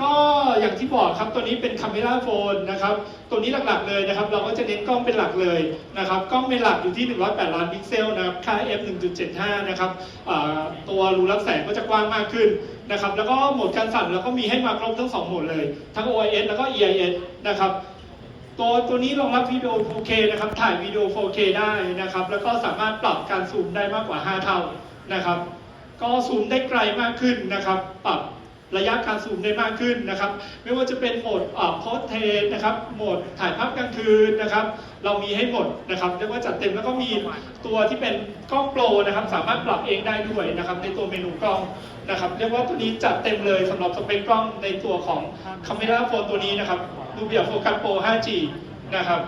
ก็อย่างที่บอกครับตัวนี้เป็น Camera Phone นะครับตัวนี้หลักๆเลยนะครับ เราก็จะเน้นกล้องเป็นหลักเลยนะครับกล้องเป็นหลักอยู่ที่ 108 ล้านพิกเซลนะครับค่า f 1.75 นะครับตัวรูรับแสงก็จะกว้างมากขึ้นนะครับแล้วก็โหมดการสั่นเราก็มีให้มาครบทั้งสองโหมดเลย ทั้ง OIS แล้วก็ EIS นะครับตัวตัวนี้รองรับวิดีโอ 4K นะครับถ่ายวิดีโอ 4K ได้นะครับแล้วก็สามารถปรับการซูมได้มากกว่า 5 เท่านะครับก็ซูมได้ไกลมากขึ้นนะครับ ปรับ ระยะการซูมได้มากขึ้นนะครับ ไม่ว่าจะเป็นโหมดโพสเทนนะครับโหมดถ่ายภาพกลางคืนนะครับ เรามีให้หมดนะครับเรียกว่าจัดเต็มแล้วก็มีตัวที่เป็นกล้องโปรนะครับ สามารถปรับเองได้ด้วยนะครับในตัวเมนูกล้องนะครับ เรียกว่าตัวนี้จัดเต็มเลยสำหรับสเปคกล้องในตัวของ Camera Phone ตัวนี้นะครับ Nubia Focus Pro 5G นะครับ